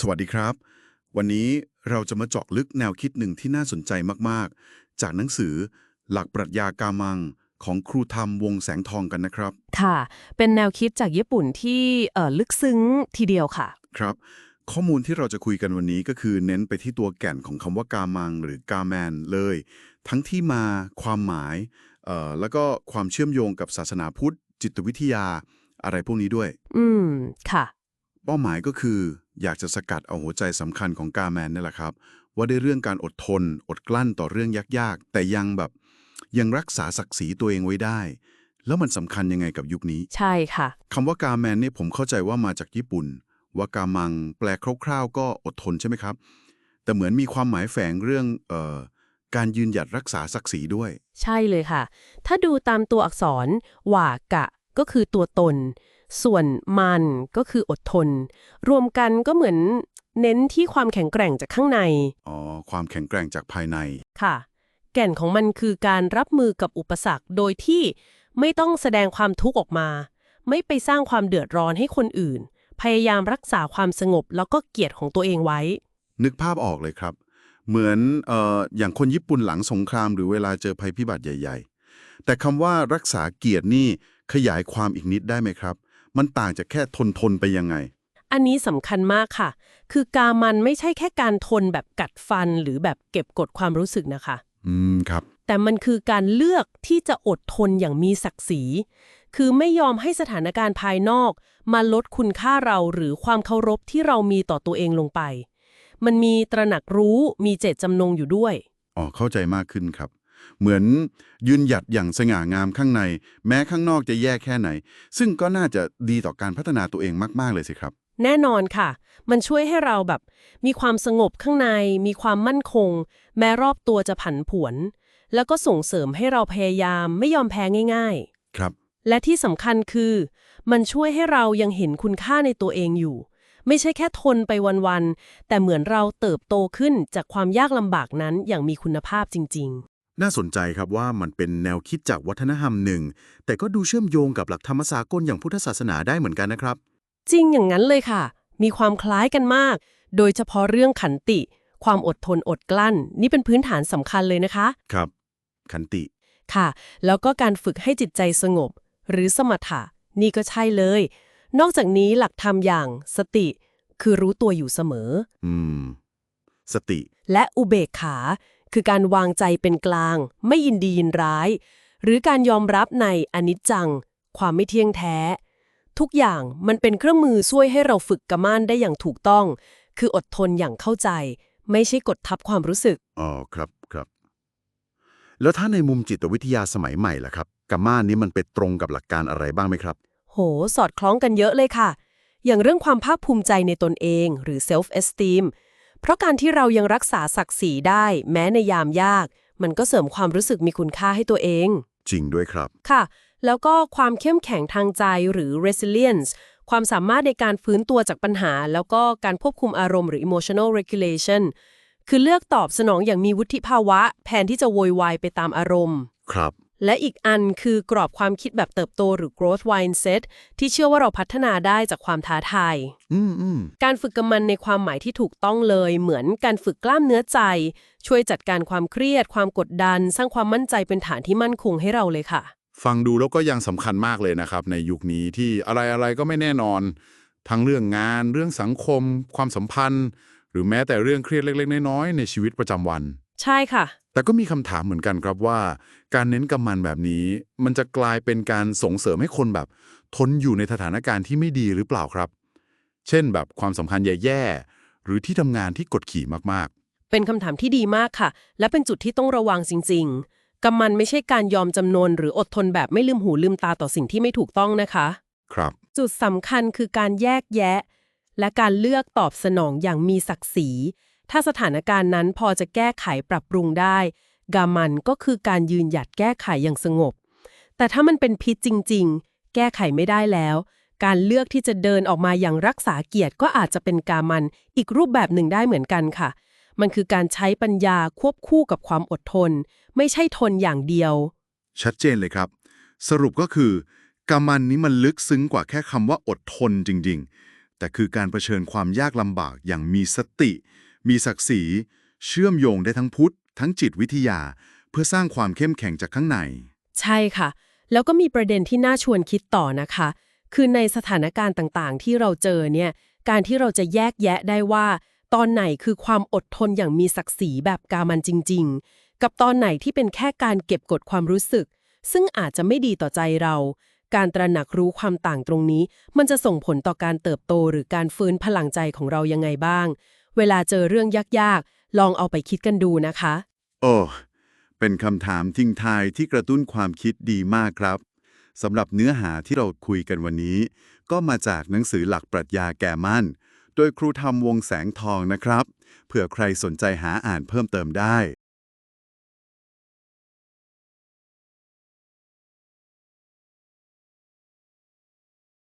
สวัสดีครับ วันนี้เราจะมาเจาะลึกแนวคิดหนึ่งที่น่าสนใจมากๆ จากหนังสือหลักปรัชญากามังของครูธรรมวงแสงทองกันนะครับ ค่ะ เป็นแนวคิดจากญี่ปุ่นที่เอ่อลึกซึ้งทีเดียวค่ะ ครับ ข้อมูลที่เราจะคุยกันวันนี้ก็คือเน้นไปที่ตัวแก่นของคำว่ากามัง หรือกาแมนเลย ทั้งที่มาความหมายเอ่อแล้วก็ความเชื่อมโยงกับศาสนาพุทธ จิตวิทยา อะไรพวกนี้ด้วย อืม ค่ะ เป้าหมายก็คือ อยากจะสกัดเอาหัวใจสำคัญของกาแมนนี่แหละครับ ว่าด้วยเรื่องการอดทน อดกลั้นต่อเรื่องยากๆ แต่ยังแบบยังรักษาศักดิ์ศรีตัวเองไว้ได้ แล้วมันสำคัญยังไงกับยุคนี้ ใช่ค่ะคำว่ากาแมนเนี่ยผมเข้าใจว่ามาจากญี่ปุ่น ว่ากามัง แปลคร่าวๆ ก็อดทนใช่ไหมครับ แต่เหมือนมีความหมายแฝงเรื่องเอ่อการยืนหยัดรักษาศักดิ์ศรีด้วย ใช่เลยค่ะ ถ้าดูตามตัวอักษรหว่ากะ ก็คือตัวตน ส่วนมันก็คืออดทน รวมกันก็เหมือนเน้นที่ความแข็งแกร่งจากข้างใน อ๋อ ความแข็งแกร่งจากภายใน ค่ะ แก่นของมันคือการรับมือกับอุปสรรคโดยที่ไม่ต้องแสดงความทุกข์ออกมา ไม่ไปสร้างความเดือดร้อนให้คนอื่น พยายามรักษาความสงบแล้วก็เกียรติของตัวเองไว้ นึกภาพออกเลยครับ เหมือนเอ่ออย่างคนญี่ปุ่นหลังสงคราม หรือเวลาเจอภัยพิบัติใหญ่ ๆ แต่คำว่ารักษาเกียรตินี่ขยายความอีกนิดได้ไหมครับ มันต่างจากแค่ทนทนๆไปยังไง อันนี้สำคัญมากค่ะ คือกามันไม่ใช่แค่การทนแบบกัดฟันหรือแบบเก็บกดความรู้สึกนะคะ อืมครับ แต่มันคือการเลือกที่จะอดทนอย่างมีศักดิ์ศรี คือไม่ยอมให้สถานการณ์ภายนอก มาลดคุณค่าเราหรือความเคารพที่เรามีต่อตัวเองลงไป มันมีตระหนักรู้มีเจตจำนงอยู่ด้วย อ๋อเข้าใจมากขึ้นครับ เหมือนยืนหยัดอย่างสง่างามข้างใน แม้ข้างนอกจะแย่แค่ไหน ซึ่งก็น่าจะดีต่อการพัฒนาตัวเองมาก ๆ เลยสิครับ แน่นอนค่ะ มันช่วยให้เราแบบ มีความสงบข้างใน มีความมั่นคง แม้รอบตัวจะผันผวน แล้วก็ส่งเสริมให้เราพยายามไม่ยอมแพ้ง่าย ๆ ครับ และที่สำคัญคือ มันช่วยให้เรายังเห็นคุณค่าในตัวเองอยู่ไม่ใช่แค่ทนไปวัน ๆ แต่เหมือนเราเติบโตขึ้นจากความยากลำบากนั้นอย่างมีคุณภาพจริง น่าสนใจครับว่ามันเป็นแนวคิดจากวัฒนธรรมหนึ่ง แต่ก็ดูเชื่อมโยงกับหลักธรรมสากลอย่างพุทธศาสนาได้เหมือนกันนะครับๆจริงอย่างนั้นเลยค่ะ มีความคล้ายกันมาก โดยเฉพาะเรื่องขันติ ความอดทนอดกลั้น นี่เป็นพื้นฐานสำคัญเลยนะคะ ครับ ขันติ ค่ะ แล้วก็การฝึกให้จิตใจสงบ หรือสมถะ นี่ก็ใช่เลย นอกจากนี้หลักธรรมอย่างสติ คือรู้ตัวอยู่เสมอ อืม สติ และอุเบกขา คือการวางใจเป็นกลาง ไม่ยินดียินร้าย หรือการยอมรับในอนิจจัง ความไม่เที่ยงแท้ ทุกอย่างมันเป็นเครื่องมือช่วยให้เราฝึกกระม่านได้อย่างถูกต้อง คืออดทนอย่างเข้าใจ ไม่ใช่กดทับความรู้สึก อ๋อครับครับ แล้วถ้าในมุมจิตวิทยาสมัยใหม่ล่ะครับกัมมานี้มันไปตรงกับหลักการอะไรบ้างไหมครับ โห สอดคล้องกันเยอะเลยค่ะ อย่างเรื่องความภาคภูมิใจในตนเอง หรือ self esteem เพราะการที่เรายังรักษาศักดิ์ศรีได้ แม้ในยามยาก มันก็เสริมความรู้สึกมีคุณค่าให้ตัวเอง จริงด้วยครับ ค่ะ แล้วก็ความเข้มแข็งทางใจหรือ resilience ความสามารถในการฟื้นตัวจากปัญหา แล้วก็การควบคุมอารมณ์หรือ emotional regulation คือเลือกตอบสนองอย่างมีวุฒิภาวะ แทนที่จะโวยวายไปตามอารมณ์ ครับ และอีกอันคือกรอบความคิดแบบเติบโตหรือ growth mindset ที่เชื่อว่าเราพัฒนาได้จากความท้าทายอืมอืมการฝึกกำมันในความหมายที่ถูกต้องเลย เหมือนการฝึกกล้ามเนื้อใจ ช่วยจัดการความเครียด ความกดดัน สร้างความมั่นใจเป็นฐานที่มั่นคงให้เราเลยค่ะ ฟังดูแล้วก็ยังสำคัญมากเลยนะครับ ในยุคนี้ที่อะไรอะไรก็ไม่แน่นอน ทั้งเรื่องงาน เรื่องสังคม ความสัมพันธ์ หรือแม้แต่เรื่องเครียดเล็ก ๆ น้อยๆในชีวิตประจำวัน ใช่ค่ะ แต่ก็มีคำถามเหมือนกันครับว่า การเน้นกำมันแบบนี้ มันจะกลายเป็นการส่งเสริมให้คนแบบ ทนอยู่ในสถานการณ์ที่ไม่ดีหรือเปล่าครับ เช่นแบบความสัมพันธ์แย่ๆหรือที่ทำงานที่กดขี่มากเป็นคำถามที่ดีมากค่ะ และเป็นจุดที่ต้องระวังจริง ๆกำมันไม่ใช่การยอมจำนนหรืออดทนแบบไม่ลืมหูลืมตาต่อสิ่งที่ไม่ถูกต้องนะคะๆครับ จุดสำคัญคือการแยกแยะ และการเลือกตอบสนองอย่างมีศักดิ์ศรี ถ้าสถานการณ์นั้นพอจะแก้ไขปรับปรุงได้ กามันก็คือการยืนหยัดแก้ไขอย่างสงบ แต่ถ้ามันเป็นพิษจริง ๆ แก้ไขไม่ได้แล้ว การเลือกที่จะเดินออกมาอย่างรักษาเกียรติก็อาจจะเป็นกามันอีกรูปแบบหนึ่งได้เหมือนกันค่ะ มันคือการใช้ปัญญาควบคู่กับความอดทน ไม่ใช่ทนอย่างเดียว ชัดเจนเลยครับ สรุปก็คือกำมันนี้มันลึกซึ้งกว่าแค่คำว่าอดทนจริง ๆ แต่คือการเผชิญความยากลำบากอย่างมีสติ มีศักดิ์ศรี เชื่อมโยงได้ทั้งพุทธ ทั้งจิตวิทยา เพื่อสร้างความเข้มแข็งจากข้างใน ใช่ค่ะ แล้วก็มีประเด็นที่น่าชวนคิดต่อนะคะ คือในสถานการณ์ต่างๆ ที่เราเจอเนี่ยการที่เราจะแยกแยะได้ว่า ตอนไหนคือความอดทนอย่างมีศักดิ์ศรีแบบกามันจริง ๆ กับตอนไหนที่เป็นแค่การเก็บกดความรู้สึก ซึ่งอาจจะไม่ดีต่อใจเรา การตระหนักรู้ความต่างตรงนี้ มันจะส่งผลต่อการเติบโตหรือการฟื้นพลังใจของเรายังไงบ้าง เวลาเจอเรื่องยากๆ ลองเอาไปคิดกันดูนะคะ โอ้ เป็นคำถามทิ้งทายที่กระตุ้นความคิดดีมากครับสำหรับเนื้อหาที่เราคุยกันวันนี้ ก็มาจากหนังสือหลักปรัชญาแก่มั่น โดยครูธรรมวงแสงทองนะครับ เผื่อใครสนใจหาอ่านเพิ่มเติมได้